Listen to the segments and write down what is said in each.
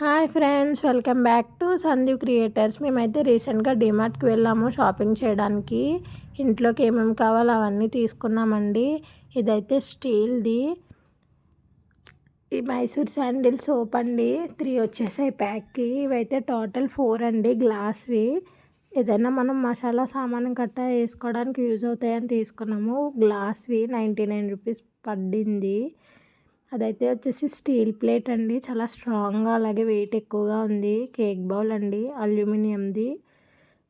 Hi friends welcome back to Sandeep creators. మేమైతే రీసెంట్గా డిమార్ట్కి వెళ్ళాము షాపింగ్ చేయడానికి. ఇంట్లోకి ఏమేమి కావాలో అవన్నీ తీసుకున్నామండి. ఇదైతే స్టీల్ది. ఈ మైసూర్ శాండిల్ సోప్ అండి త్రీ వచ్చేసాయి ప్యాక్కి. ఇవైతే టోటల్ ఫోర్ అండి గ్లాస్వి. ఏదైనా మనం మసాలా సామాన్ గట్టా వేసుకోవడానికి యూజ్ అవుతాయని తీసుకున్నాము. గ్లాస్వి నైంటీ నైన్ రూపీస్ పడింది. అదైతే వచ్చేసి స్టీల్ ప్లేట్ అండి. చాలా స్ట్రాంగ్గా అలాగే వెయిట్ ఎక్కువగా ఉంది. కేక్ బౌల్ అండి అల్యూమినియంది.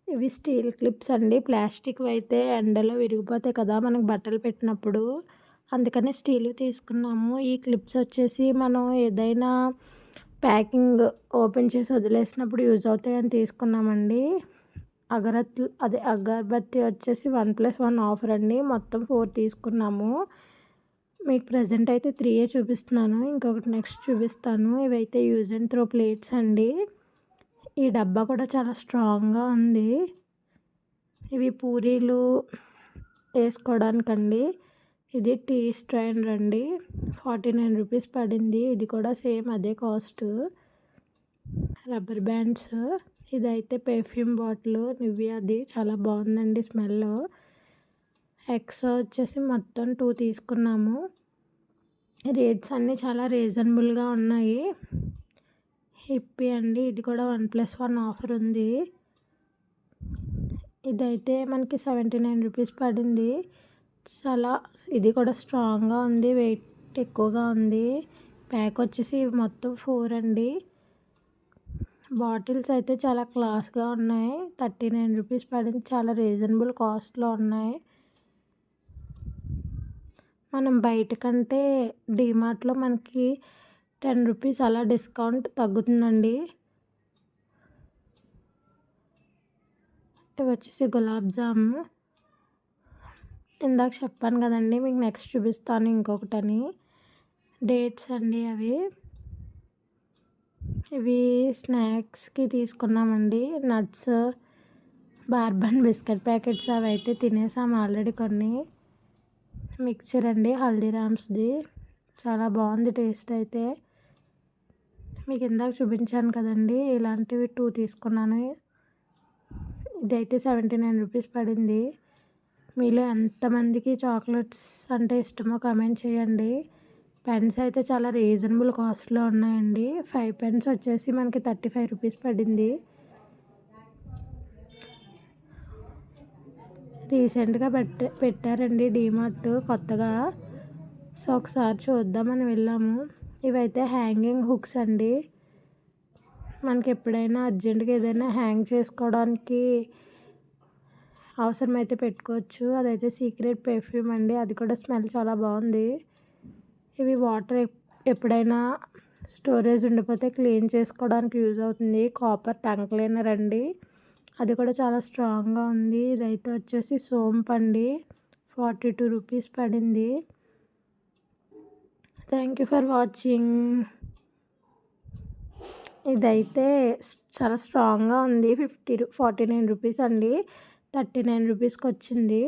ఇవి స్టీల్ క్లిప్స్ అండి. ప్లాస్టిక్ అయితే ఎండలో విరిగిపోతాయి కదా మనకు బట్టలు పెట్టినప్పుడు. అందుకనే స్టీల్ తీసుకున్నాము. ఈ క్లిప్స్ వచ్చేసి మనం ఏదైనా ప్యాకింగ్ ఓపెన్ చేసి వదిలేసినప్పుడు యూజ్ అవుతాయని తీసుకున్నామండి. అగరత్ అదే అగరబత్తి వచ్చేసి వన్ ప్లస్ వన్ ఆఫర్ అండి. మొత్తం ఫోర్ తీసుకున్నాము. మీకు ప్రజెంట్ అయితే త్రీయే చూపిస్తున్నాను. ఇంకొకటి నెక్స్ట్ చూపిస్తాను. ఇవైతే యూజ్ అండ్ త్రో ప్లేట్స్ అండి. ఈ డబ్బా కూడా చాలా స్ట్రాంగ్గా ఉంది. ఇవి పూరీలు వేసుకోవడానికండి. ఇది టీ స్ట్రైన్ అండి ఫార్టీ నైన్ రూపీస్ పడింది. ఇది కూడా సేమ్ అదే కాస్ట్ రబ్బర్ బ్యాండ్స్ ఇదైతే పెర్ఫ్యూమ్ బాటిల్ నివ్యాది చాలా బాగుందండి స్మెల్ ఎక్స్ట్రా వచ్చేసి మొత్తం టూ తీసుకున్నాము. రేట్స్ అన్నీ చాలా రీజనబుల్గా ఉన్నాయి. హిప్పీ అండి ఇది కూడా వన్ ప్లస్ వన్ ఆఫర్ ఉంది. ఇదైతే మనకి సెవెంటీ నైన్ రూపీస్ పడింది. చాలా ఇది కూడా స్ట్రాంగ్గా ఉంది వెయిట్ ఎక్కువగా ఉంది. ప్యాక్ వచ్చేసి మొత్తం ఫోర్ అండి. బాటిల్స్ అయితే చాలా క్లాస్గా ఉన్నాయి. థర్టీ నైన్ రూపీస్ పడింది చాలా రీజనబుల్ కాస్ట్లో ఉన్నాయి. మనం బయట కంటే డీమార్ట్లో మనకి టెన్ రూపీస్ అలా డిస్కౌంట్ తగ్గుతుందండి. ఇవి వచ్చేసి గులాబ్ జాము. ఇందాక చెప్పాను కదండి మీకు నెక్స్ట్ చూపిస్తాను ఇంకొకటని. డేట్స్ అండి అవి. ఇవి స్నాక్స్కి తీసుకున్నామండి. నట్స్ బార్బన్ బిస్కెట్ ప్యాకెట్స్ అవి అయితే తినేసాము ఆల్రెడీ కొన్ని. మిక్చర్ అండి హల్దీరామ్స్ది చాలా బాగుంది టేస్ట్ అయితే. మీకు ఇందాక చూపించాను కదండి ఇలాంటివి టూ తీసుకున్నాను. ఇదైతే సెవెంటీ నైన్ రూపీస్ పడింది. మీలో ఎంతమందికి చాక్లెట్స్ అంటే ఇష్టమో కమెంట్ చేయండి. పెన్స్ అయితే చాలా రీజనబుల్ కాస్ట్లో ఉన్నాయండి. ఫైవ్ పెన్స్ వచ్చేసి మనకి థర్టీ ఫైవ్ రూపీస్ పడింది. రీసెంట్గా పెట్ట పెట్టారండి డీమార్ట్. కొత్తగా సో ఒకసారి చూద్దామని వెళ్ళాము. ఇవైతే హ్యాంగింగ్ హుక్స్ అండి. మనకి ఎప్పుడైనా అర్జెంటుగా ఏదైనా హ్యాంగ్ చేసుకోవడానికి అవసరమైతే పెట్టుకోవచ్చు. అదైతే సీక్రెట్ పెర్ఫ్యూమ్ అండి. అది కూడా స్మెల్ చాలా బాగుంది. ఇవి వాటర్ ఎప్పుడైనా స్టోరేజ్ ఉండిపోతే క్లీన్ చేసుకోవడానికి యూజ్ అవుతుంది. కాపర్ ట్యాంక్ క్లీనర్ అండి. అది కూడా చాలా స్ట్రాంగ్గా ఉంది. ఇదైతే వచ్చేసి సోంపండి ఫార్టీ టూ రూపీస్ పడింది. Thank you for watching. ఇదైతే చాలా స్ట్రాంగ్గా ఉంది. ఫిఫ్టీ ఫార్టీ నైన్ రూపీస్ అండి. థర్టీ నైన్ రూపీస్కి వచ్చింది.